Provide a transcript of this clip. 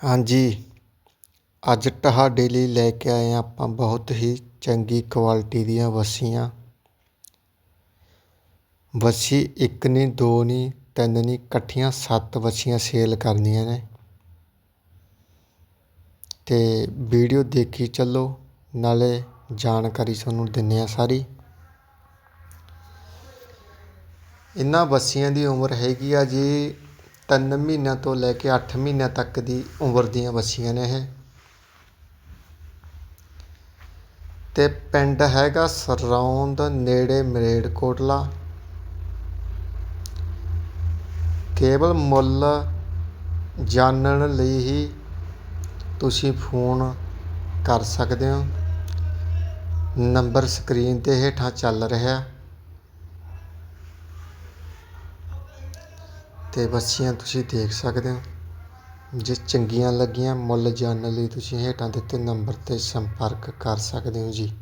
ਹਾਂਜੀ। ਅੱਜ ਤੁਹਾਡੇ ਲਈ ਲੈ ਕੇ ਆਏ ਹਾਂ ਆਪਾਂ ਬਹੁਤ ਹੀ ਚੰਗੀ ਕੁਆਲਿਟੀ ਦੀਆਂ ਵੱਸੀਆਂ। ਵੱਛੀ ਇੱਕ ਨਹੀਂ ਦੋ ਨਹੀਂ ਤਿੰਨ ਨਹੀਂ ਇਕੱਠੀਆਂ ਸੱਤ ਵੱਛੀਆਂ ਸੇਲ ਕਰਨੀਆਂ ਨੇ। ਅਤੇ ਵੀਡੀਓ ਦੇਖੀ ਚੱਲੋ, ਨਾਲੇ ਜਾਣਕਾਰੀ ਤੁਹਾਨੂੰ ਦਿੰਦੇ ਹਾਂ ਸਾਰੀ। ਇਹਨਾਂ ਵੱਛੀਆਂ ਦੀ ਉਮਰ ਹੈਗੀ ਆ ਜੀ ਤਿੰਨ ਮਹੀਨਿਆਂ ਤੋਂ ਲੈ ਕੇ ਅੱਠ ਮਹੀਨਿਆਂ ਤੱਕ ਦੀ ਉਮਰ ਦੀਆਂ ਵੱਛੀਆਂ ਨੇ ਇਹ। ਅਤੇ ਪਿੰਡ ਹੈਗਾ ਸਰੌਂਦ, ਨੇੜੇ ਮਰੇੜਕੋਟਲਾ। ਕੇਵਲ ਮੁੱਲ ਜਾਣਨ ਲਈ ਹੀ ਤੁਸੀਂ ਫੋਨ ਕਰ ਸਕਦੇ ਹੋ। ਨੰਬਰ ਸਕਰੀਨ 'ਤੇ ਹੇਠਾਂ ਚੱਲ ਰਿਹਾ। ਅਤੇ ਵੱਛੀਆਂ ਤੁਸੀਂ ਦੇਖ ਸਕਦੇ ਹੋ। ਜੇ ਚੰਗੀਆਂ ਲੱਗੀਆਂ ਮੁੱਲ ਜਾਣਨ ਲਈ ਤੁਸੀਂ ਹੇਠਾਂ ਦਿੱਤੇ ਨੰਬਰ 'ਤੇ ਸੰਪਰਕ ਕਰ ਸਕਦੇ ਹੋ ਜੀ।